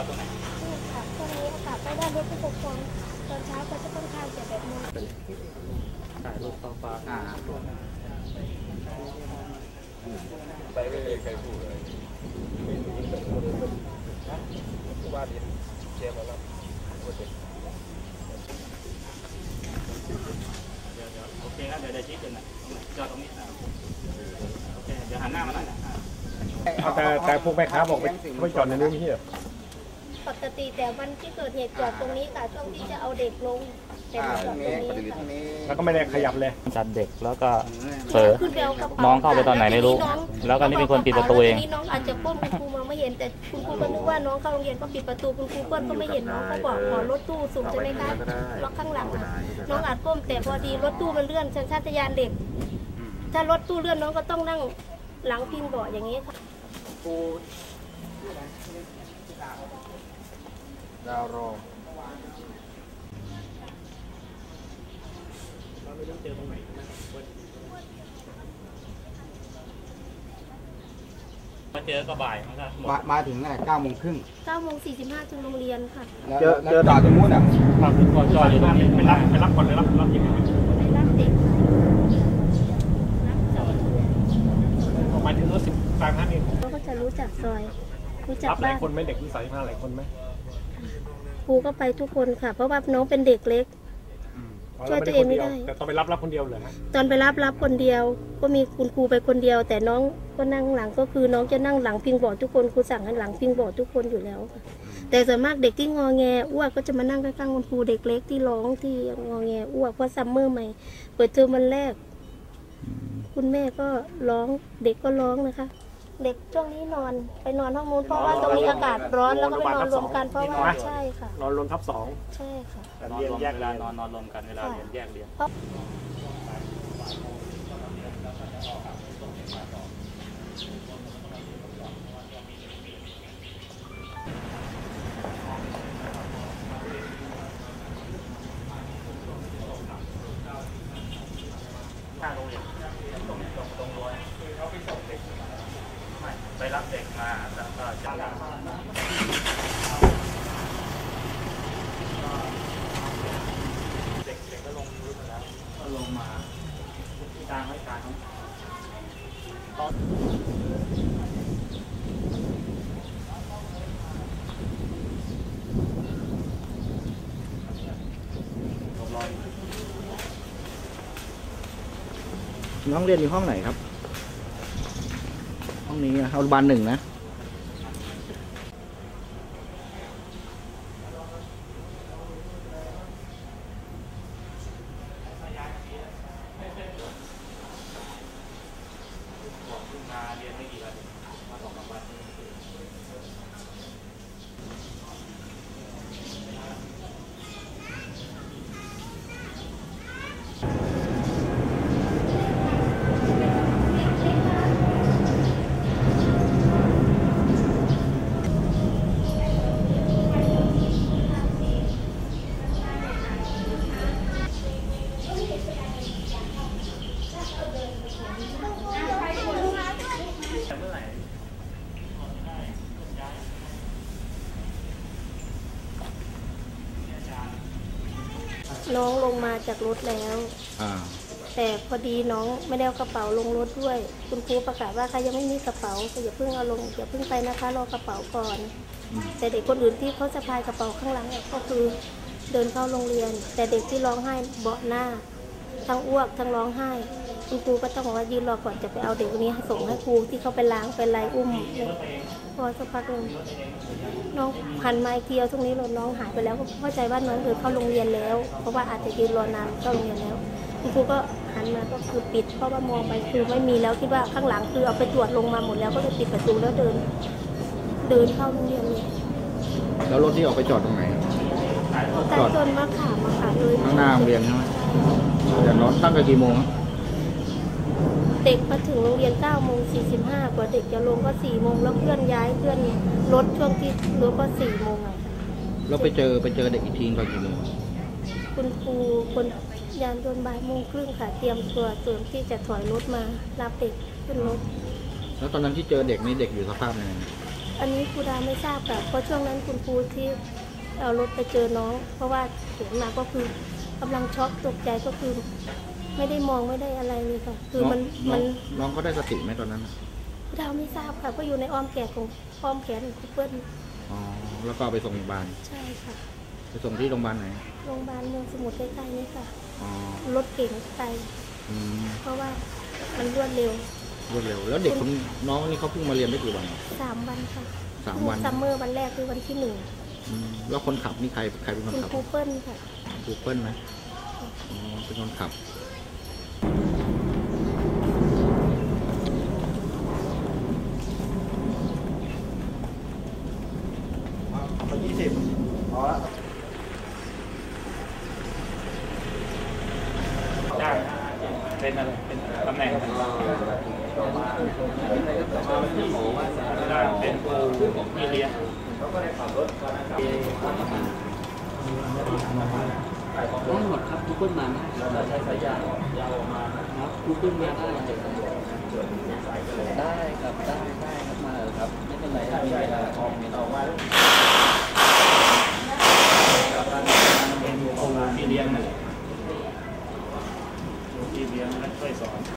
อดตรงไหนนี่ค่ะช่วงนี้อากาศไม่ได้รถผู้ปกครองตอนเช้าก็จะค่อนข้างจะแบบโมงถ่ายรูปท้องฟ้าอ่าไปไม่มีใครพูดเลยผู้ว่าดินเชียร์มาแล้วโปรเจกต์เดี๋ยวเดี๋ยวโอเคนะเดี๋ยวเดี๋ยวชี้จุดนะจอดตรงนี้อะโอเคเดี๋ยวหันหน้ามาหน่อยนะแต่แต่พวกแม่ค้าบอกไปไม่จอดในนี้ไม่ใช่หรอ ปกติแต่วันที่เกิดเหตุจอดตรงนี้ค่ะช่วงที่จะเอาเด็กลงแต่อ่ามาจตรอดงตรงนี้นี้ปฏิทินตรงนี้แล้วก็ไม่ได้ขยับเลยจัดเด็กแล้วก็อืมเผลอขึ้นไปเอากระเป๋าน้องเข้าไปตอนไหนไม่รู้ แล้วก็นี่เป็นคนปิดประตูเองแล้วทีนี้น้องอาจจะก้มคุณครูมองไม่เห็นแต่คุณครูก็นึกว่าน้องเข้าโรงเรียนก็ปิดประตูคุณครูเปิ้ลก็ไม่เห็นน้องก็บอกขอรถตู้สูงใช่ไหมคะล็อกข้างหลังอะน้องอาจก้มแต่พอดีรถตู้มันเลื่อนสัญชาตญาณเด็ก ถ้ารถตู้เลื่อนน้องก็ต้องนั่งหลังพิงเบาะอย่างนี้ค่ะ ดาวรอมาเจอก็บ่ายมันก็หมดมามาถึงเก้าโมงครึ่ง9โมง45ถึงโรงเรียนค่ะแล้วแล้วจอดตรงนู้นอะครับพอจอดอยู่ตรงนี้ไม่รับไม่รับคนเลยรับรับยังไงไปรับเด็กค่ะรับจอดออกมาถึงรถสิบสามห้านี่เขาก็จะรู้จักซอย รู้จักรับหลาบ้ายนคนไหมเด็กวิสัยมาหลายคนไหม ครูก็ไปทุกคนค่ะ เพราะว่าน้องเป็นเด็กเล็ก ช่วยตัวเองไม่ได้ แต่ต้องไปรับรับคนเดียวเหรอฮะตอนไปรับรับคนเดียว ก็มีคุณครูไปคนเดียว แต่น้องก็นั่งหลังก็คือน้องจะนั่งหลังพิงเบาะทุกคนครูสั่งให้หลังพิงเบาะทุกคนอยู่แล้วค่ะ แต่ส่วนมากเด็กที่งอแงอ้วกก็จะมานั่งข้างๆคุณครูเด็กเล็กที่ร้องที่งอแงอ้วกเพราะซัมเมอร์ใหม่เปิดเทอมวันแรก คุณแม่ก็ร้องเด็กก็ร้องนะคะ เด็กช่วงนี้นอนไปนอนห้องนู้นเพราะว่าตรงนี้อากาศร้อนแล้วก็ไปนอนรวมกันเพราะว่าใช่ค่ะ นอนรวมทับสองใช่ค่ะแต่นอนเรียนรวมแยกเวเรีลายนนอนนอนรวมกันเวลาเรียนแยกเรียนข้างโรงเรียนตรงตรงตรงรั้วเนี่ยคือเขาไปส่งเด็ก ไปรับเด็กมาแต่ก็จะเด็กเด็กก็ลงรู้มาแล้วก็ลงมากลางไว้กางตอนรอน้องเรียนอยู่ห้องไหนครับ นี้นะอนุบานหนึ่งนะ นมาเรียนไม่กี่วันมาสองสามวันน้องลงมาจากรถแล้ว อ่า แต่พอดีน้องไม่ได้เอากระเป๋าลงรถด้วย คุณครูประกาศว่าใครยังไม่มีกระเป๋าก็อย่าเพิ่งเอาลงอย่าเพิ่งไปนะคะรอกระเป๋าก่อนแต่เด็กคนอื่นที่เขาสะพายกระเป๋าข้างหลังเนี่ยก็คือเดินเข้าโรงเรียน แต่เด็กที่ร้องไห้เบาะหน้า ทั้งอ้วกทั้งร้องไห้ คุณครูก็ต้องบอกว่ายืนรอก่อนจะไปเอาเด็กคนนี้ส่งให้ครูที่เขาไปล้างไปไล่อุ้มเนี่ยพ อสักพักหนึ่งน้องหันมาอีกทีเอาตรงนี้เราน้องหายไปแล้วก็เข้าใจว่าน้องเดินเข้าโรงเรียนแล้ว เพราะว่าอาจจะยืนรอนานเข้าโรงเรียนแล้วคุณครูก็หันมาก็คือปิด เพราะว่ามองไปคือไม่มีแล้วคิดว่าข้างหลังคือเอาไปตรวจลงมาหมดแล้วก็เลยปิดประตูแล้วเดิน เดินเข้าโรงเรียนเลยแล้วรถที่ออกไปจอดตรงไหนใต้ต้นมะขามอะค่ะเลยข้างหน้าโรงเรียนใช่ไหมเดี๋ยวน้องตั้งแต่กี่โมงครับ เด็กมาถึงโรงเรียน9โมง45 กว่าเด็กจะลงก็4โมงแล้วเคลื่อนย้ายเคลื่อนรถช่วงที่รถก็4โมงอะค่ะแล้วไปเจอไปเจอเด็กอีกทีตอนกี่โมงคุณครูคนยานยนต์บ่ายโมงครึ่งค่ะเตรียมตัวเตรียมที่จะถอยรถมารับเด็กขึ้นรถ แล้วตอนนั้นที่เจอเด็กนี่เด็กอยู่สภาพยังไงกอันนี้ครูดาไม่ทราบค่ะเพราะช่วงนั้นคุณครูที่เอารถไปเจอน้อง เพราะว่าเห็นมาก็คือกำลังช็อกตกใจก็คือ ไม่ได้มองไม่ได้อะไรเลยค่ะ คือมันน้มัองนน้องเขาได้สติไหมตอนนั้นครูดาไม่ทราบค่ะ ก็อยู่ในอ้อมแขนของอ้อมแขนของครูเปิ้ลอ๋อแล้วก็เอาไปส่งโรงพยาบาลใช่ค่ะไปส่งที่โรงพยาบาลไหนโรงพยาบาลเมืองสมุทรใกล้ๆนี้ค่ะอ๋อรถเก่งไปอืมเพราะว่ามันรวดเร็วรวดเร็ว แล้วเด็กคนน้องนี่เขาเพิ่งมาเรียนได้กี่วัน สามวันค่ะสามวัน ซัมเมอร์วันแรกคือวันที่หนึ่งอืมแล้วคนขับนี่ใครใครเป็นคนคุณขับครูเปิ้ลค่ะกูเปิลไหมอ๋อเป็นคนขับ เป็นอะไรเป็นตำแหน่งเป็นผู้มีเรียนได้หมดครับทุกคนมาได้เราใช้สายยาวออกมาครับทุกคนมาได้ได้ครับได้ได้ครับมาครับไม่เป็นไรมีเวลาอองมีเอาไว้